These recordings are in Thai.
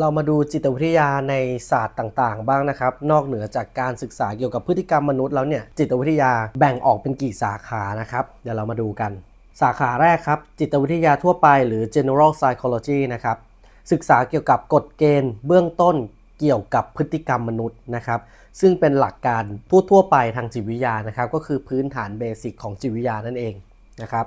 เรามาดูจิตวิทยาในศาสตร์ต่างๆ บ้างนะครับ นอกเหนือจากการศึกษาเกี่ยวกับพฤติกรรมมนุษย์แล้วเนี่ยจิตวิทยาแบ่งออกเป็นกี่สาขานะครับ เดี๋ยวเรามาดูกัน สาขาแรกครับ จิตวิทยาทั่วไปหรือ general psychology นะครับศึกษาเกี่ยวกับกฎเกณฑ์ เบื้องต้นเกี่ยวกับพฤติกรรมมนุษย์นะครับ ซึ่งเป็นหลักการทั่วๆไปทางจิตวิทยานะครับ ก็คือพื้นฐานเบสิกของจิตวิทยานั่นเองนะครับ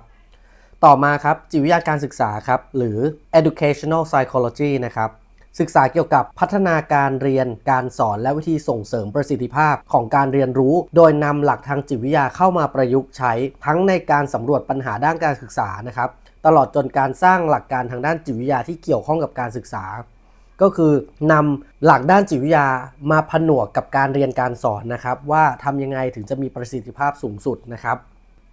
ต่อมาครับจิตวิทยาการศึกษาครับหรือ educational psychology นะครับ ศึกษาเกี่ยวกับพัฒนาการเรียน การสอนและวิธีส่งเสริมประสิทธิภาพของการเรียนรู้ โดยนำหลักทางจิตวิทยาเข้ามาประยุกต์ใช้ ทั้งในการสำรวจปัญหาด้านการศึกษานะครับตลอดจนการสร้างหลักการทางด้านจิตวิทยาที่เกี่ยวข้องกับการศึกษา ก็คือนำหลักด้านจิตวิทยามาผนวกกับการเรียนการสอนนะครับ ว่าทำยังไงถึงจะมีประสิทธิภาพสูงสุดนะครับ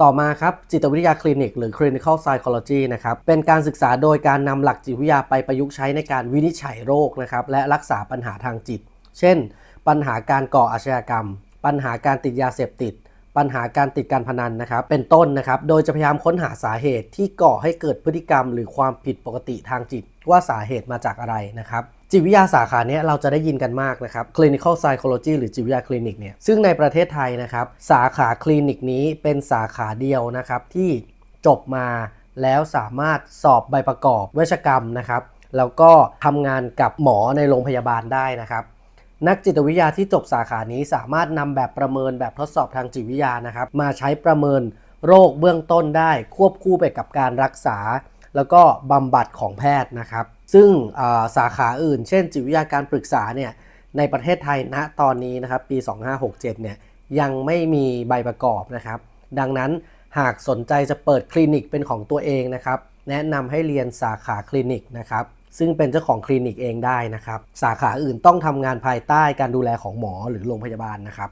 ต่อมาครับจิตวิทยาคลินิกหรือ clinical psychology นะครับเป็นการศึกษาโดยการนำหลักจิตวิทยาไปประยุกต์ใช้ในการวินิจฉัยโรคนะครับและรักษาปัญหาทางจิต เช่น ปัญหาการก่ออาชญากรรม ปัญหาการติดยาเสพติด ปัญหาการติดการพนันนะครับเป็นต้นนะครับโดยจะพยายามค้นหาสาเหตุที่ก่อให้เกิดพฤติกรรม หรือความผิดปกติทางจิต ว่าสาเหตุมาจากอะไรนะครับ จิตวิทยาสาขาเนี้ยเราจะได้ยินกันมากนะครับ clinical psychology หรือจิตวิทยาคลินิกเนี่ยซึ่งในประเทศไทยนะครับสาขาคลินิกนี้เป็นสาขาเดียวนะครับที่จบมาแล้วสามารถสอบใบประกอบเวชกรรมนะครับ แล้วก็ทำงานกับหมอในโรงพยาบาลได้นะครับ นักจิตวิทยาที่จบสาขานี้สามารถนำแบบประเมินแบบทดสอบทางจิตวิทยานะครับ มาใช้ประเมินโรคเบื้องต้นได้ควบคู่ไปกับการรักษา แล้วก็บำบัดของแพทย์นะครับ ซึ่งสาขาอื่น เช่น จิตวิทยาการปรึกษาเนี่ยในประเทศไทยณตอนนี้นะครับปี 2567เนี่ยยังไม่มีใบประกอบนะครับ ดังนั้นหากสนใจจะเปิดคลินิกเป็นของตัวเองนะครับแนะนำให้เรียนสาขาคลินิกนะครับซึ่งเป็นเจ้าของคลินิกเองได้นะครับ สาขาอื่นต้องทำงานภายใต้การดูแลของหมอหรือโรงพยาบาลนะครับ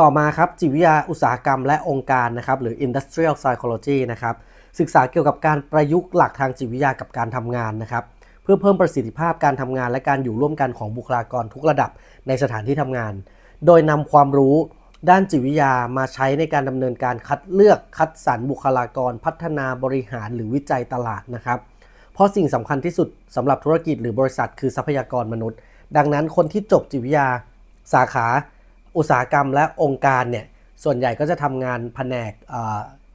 ต่อมาครับจิตวิทยาอุตสาหกรรมและองค์การนะครับหรือ industrial psychology นะครับศึกษาเกี่ยวกับการประยุกต์หลักทางจิตวิทยากับการทำงานนะครับ เพื่อเพิ่มประสิทธิภาพการทำงานและการอยู่ร่วมกันของบุคลากรทุกระดับในสถานที่ทำงาน โดยนำความรู้ด้านจิตวิทยามาใช้ในการดำเนินการคัดเลือกคัดสรรบุคลากร พัฒนาบริหารหรือวิจัยตลาดนะครับ เพราะสิ่งสำคัญที่สุดสำหรับธุรกิจหรือบริษัท คือทรัพยากรมนุษย์ ดังนั้นคนที่จบจิตวิทยา สาขา อุตสาหกรรม และองค์การเนี่ยส่วนใหญ่ก็จะทำงานแผนก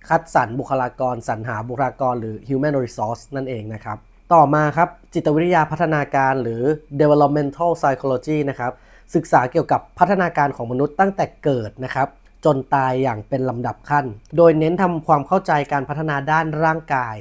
คัดสรรบุคลากรสรรหาบุคลากรหรือ human resource นั่นเองนะครับ ต่อมาครับจิตวิทยาพัฒนาการหรือ developmental psychology นะครับศึกษาเกี่ยวกับพัฒนาการของมนุษย์ตั้งแต่เกิดนะครับจนตายอย่างเป็นลำดับขั้น โดยเน้นทำความเข้าใจการพัฒนาด้านร่างกาย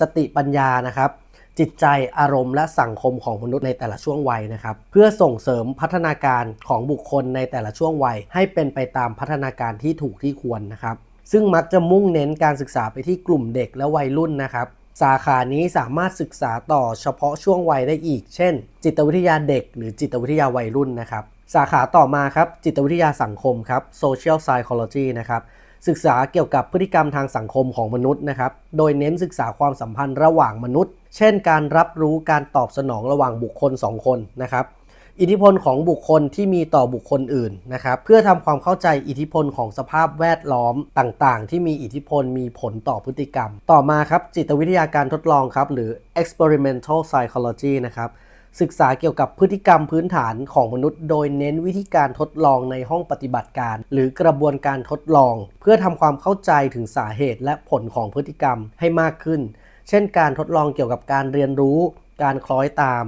สติปัญญานะครับ จิตใจอารมณ์และสังคมของมนุษย์ในแต่ละช่วงวัยนะครับ เพื่อส่งเสริมพัฒนาการของบุคคลในแต่ละช่วงวัย ให้เป็นไปตามพัฒนาการที่ถูกที่ควรนะครับ ซึ่งมักจะมุ่งเน้นการศึกษาไปที่กลุ่มเด็กและวัยรุ่นนะครับ สาขานี้สามารถศึกษาต่อเฉพาะช่วงวัยได้อีก เช่น จิตวิทยาเด็ก หรือจิตวิทยาวัยรุ่นนะครับ สาขาต่อมาครับ จิตวิทยาสังคมครับ social psychology นะครับศึกษาเกี่ยวกับพฤติกรรมทางสังคมของมนุษย์นะครับ โดยเน้นศึกษาความสัมพันธ์ระหว่างมนุษย์ เช่น การรับรู้การตอบสนองระหว่างบุคคล 2 คนนะครับ อิทธิพลของบุคคลที่มีต่อบุคคลอื่นนะครับเพื่อทำความเข้าใจอิทธิพลของสภาพแวดล้อมต่างๆ ที่มีอิทธิพลมีผลต่อพฤติกรรม ต่อมาครับจิตวิทยาการทดลองครับหรือ experimental psychology นะครับศึกษาเกี่ยวกับพฤติกรรมพื้นฐานของมนุษย์ โดยเน้นวิธีการทดลองในห้องปฏิบัติการ หรือกระบวนการทดลอง เพื่อทำความเข้าใจถึงสาเหตุและผลของพฤติกรรมให้มากขึ้น เช่นการทดลองเกี่ยวกับการเรียนรู้ การคล้อยตาม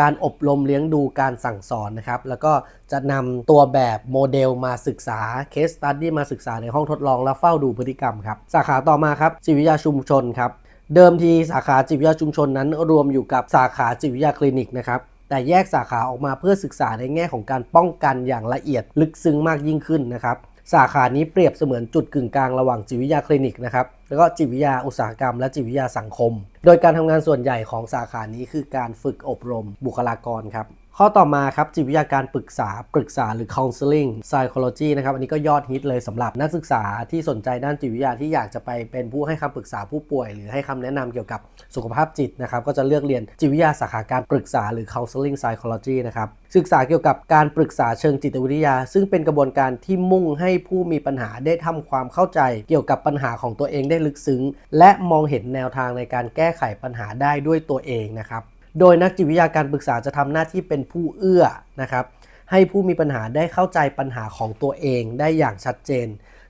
การอบรมเลี้ยงดูการสั่งสอนนะครับ แล้วก็จะนำตัวแบบโมเดลมาศึกษาเคสตัดดี้มาศึกษาในห้องทดลองแล้วเฝ้าดูพฤติกรรมครับ สาขาต่อมาครับจิตวิทยาชุมชนครับ เดิมทีสาขาจิตวิทยาชุมชนนั้น รวมอยู่กับสาขาจิตวิทยาคลินิกนะครับแต่แยกสาขาออกมาเพื่อศึกษาในแง่ของการป้องกันอย่างละเอียดลึกซึ้งมากยิ่งขึ้นนะครับ สาขานี้เปรียบเสมือนจุดกึ่งกลางระหว่างจิตวิทยาคลินิกนะครับ แล้วก็จิตวิทยาอุตสาหกรรมและจิตวิทยาสังคม โดยการทำงานส่วนใหญ่ของสาขานี้คือการฝึกอบรมบุคลากรครับ ข้อต่อมาครับจิตวิทยาการปรึกษาปรึกษาหรือ counseling psychology นะครับอันนี้ก็ยอดฮิตเลยสำหรับนักศึกษาที่สนใจด้านจิตวิทยาที่อยากจะไปเป็นผู้ให้คำปรึกษาผู้ป่วย หรือให้คำแนะนำเกี่ยวกับสุขภาพจิตนะครับก็จะเลือกเรียนจิตวิทยาสาขาการปรึกษาหรือ counseling psychology นะครับศึกษาเกี่ยวกับการปรึกษาเชิงจิตวิทยา ซึ่งเป็นกระบวนการที่มุ่งให้ผู้มีปัญหาได้ทำความเข้าใจ เกี่ยวกับปัญหาของตัวเองได้ลึกซึ้ง และมองเห็นแนวทางในการแก้ไขปัญหาได้ด้วยตัวเองนะครับ โดยนักจิตวิทยาการปรึกษาจะทำหน้าที่เป็นผู้เอื้อนะครับ ให้ผู้มีปัญหาได้เข้าใจปัญหาของตัวเองได้อย่างชัดเจน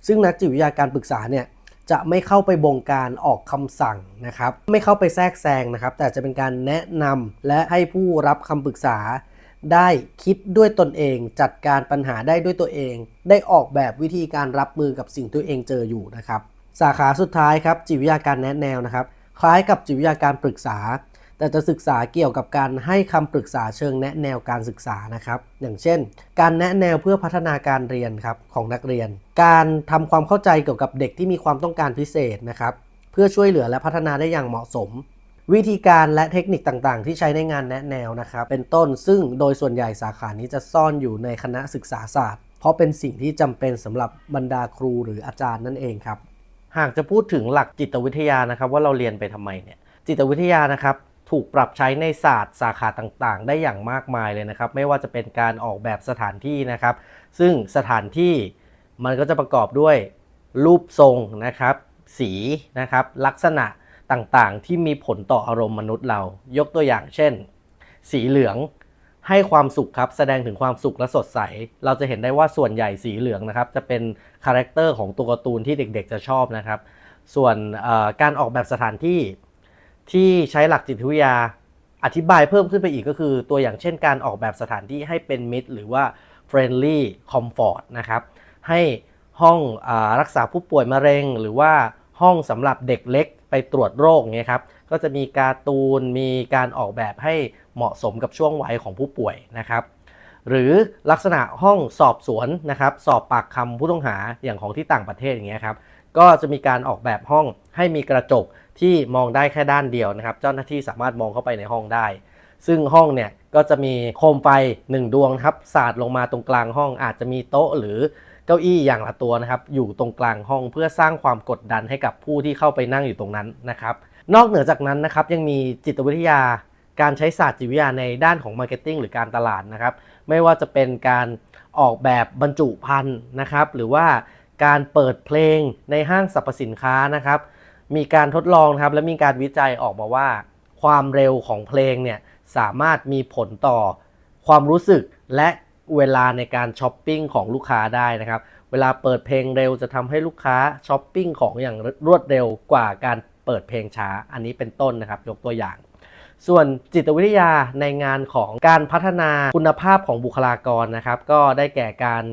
ซึ่งนักจิตวิทยาการปรึกษาเนี่ยจะไม่เข้าไปบงการออกคำสั่งนะครับ ไม่เข้าไปแทรกแซงนะครับ แต่จะเป็นการแนะนำและให้ผู้รับคำปรึกษา ได้คิดด้วยตนเอง จัดการปัญหาได้ด้วยตัวเอง ได้ออกแบบวิธีการรับมือกับสิ่งที่ตัวเองเจออยู่นะครับ สาขาสุดท้ายครับจิตวิทยาการแนะแนวนะครับ คล้ายกับจิตวิทยาการปรึกษา แต่จะศึกษาเกี่ยวกับการให้คำปรึกษาเชิงแนะแนวการศึกษานะครับ อย่างเช่น การแนะแนวเพื่อพัฒนาการเรียนครับของนักเรียน การทำความเข้าใจเกี่ยวกับเด็กที่มีความต้องการพิเศษนะครับ เพื่อช่วยเหลือและพัฒนาได้อย่างเหมาะสม วิธีการและเทคนิคต่างๆ ที่ใช้ในงานแนะแนวนะครับ เป็นต้นซึ่งโดยส่วนใหญ่สาขานี้จะซ่อนอยู่ในคณะศึกษาศาสตร์ เพราะเป็นสิ่งที่จำเป็นสำหรับบรรดาครูหรืออาจารย์นั่นเองครับหากจะพูดถึงหลักจิตวิทยานะครับ ว่าเราเรียนไปทำไมเนี่ยจิตวิทยานะครับ ถูกปรับใช้ในศาสตร์สาขาต่างๆ ได้อย่างมากมายเลยนะครับ ไม่ว่าจะเป็นการออกแบบสถานที่นะครับ ซึ่งสถานที่มันก็จะประกอบด้วยรูปทรงนะครับ สีนะครับ ลักษณะต่างๆ ที่มีผลต่ออารมณ์มนุษย์เรา ยกตัวอย่างเช่น สีเหลืองให้ความสุขครับ แสดงถึงความสุขและสดใส เราจะเห็นได้ว่าส่วนใหญ่สีเหลืองนะครับ จะเป็นคาแรคเตอร์ของตัวการ์ตูนที่เด็กๆ จะชอบนะครับ ส่วนการออกแบบสถานที่ ที่ใช้หลักจิตวิทยาอธิบายเพิ่มขึ้นไปอีกก็คือ ตัวอย่างเช่นการออกแบบสถานที่ให้เป็นมิตร หรือว่า friendly comfort นะครับ ให้ห้องอรักษาผู้ป่วยมะเร็ง หรือว่าห้องสำหรับเด็กเล็กไปตรวจโรคเงี้ยครับ ก็จะมีการ์ตูน มีการออกแบบให้เหมาะสมกับช่วงวัยของผู้ป่วยนะครับ หรือลักษณะห้องสอบสวนนะครับ สอบปากคำผู้ต้องหาอย่างของที่ต่างประเทศอย่างเงี้ยครับ ก็จะมีการออกแบบห้องให้มีกระจก ที่มองได้แค่ด้านเดียวนะครับ เจ้าหน้าที่สามารถมองเข้าไปในห้องได้ ซึ่งห้องเนี่ยก็จะมีโคมไฟ 1 ดวงครับสาดลงมาตรงกลางห้องอาจจะมีโต๊ะหรือเก้าอี้อย่างละตัวนะครับ อยู่ตรงกลางห้องเพื่อสร้างความกดดันให้กับผู้ที่เข้าไปนั่งอยู่ตรงนั้นนะครับ นอกเหนือจากนั้นนะครับยังมีจิตวิทยาการใช้ศาสตร์จิตวิทยาในด้านของมาร์เก็ตติ้งหรือการตลาดนะครับ ไม่ว่าจะเป็นการออกแบบบรรจุภัณฑ์นะครับ หรือว่าการเปิดเพลงในห้างสรรพสินค้านะครับ มีการทดลองนะครับและมีการวิจัยออกมาว่า ความเร็วของเพลงเนี่ยสามารถมีผลต่อความรู้สึกและเวลาในการช้อปปิ้งของลูกค้าได้นะครับ เวลาเปิดเพลงเร็วจะทำให้ลูกค้าช้อปปิ้งของอย่างรวดเร็วกว่าการเปิดเพลงช้า อันนี้เป็นต้นนะครับ ยกตัวอย่าง ส่วนจิตวิทยาในงานของการพัฒนาคุณภาพของบุคลากรนะครับ ก็ได้แก่การ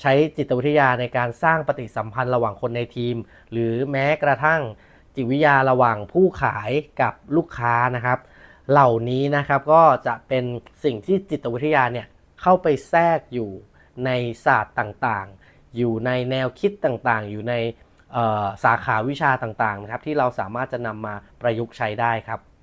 ใช้จิตวิทยาในการสร้างปฏิสัมพันธ์ระหว่างคนในทีม หรือแม้กระทั่งจิตวิทยาระหว่างผู้ขายกับลูกค้านะครับ เหล่านี้นะครับก็จะเป็นสิ่งที่จิตวิทยาเนี่ยเข้าไปแทรกอยู่ในศาสตร์ต่างๆ อยู่ในแนวคิดต่างๆ อยู่ในสาขาวิชาต่างๆนะครับที่เราสามารถจะนำมาประยุกต์ใช้ได้ครับ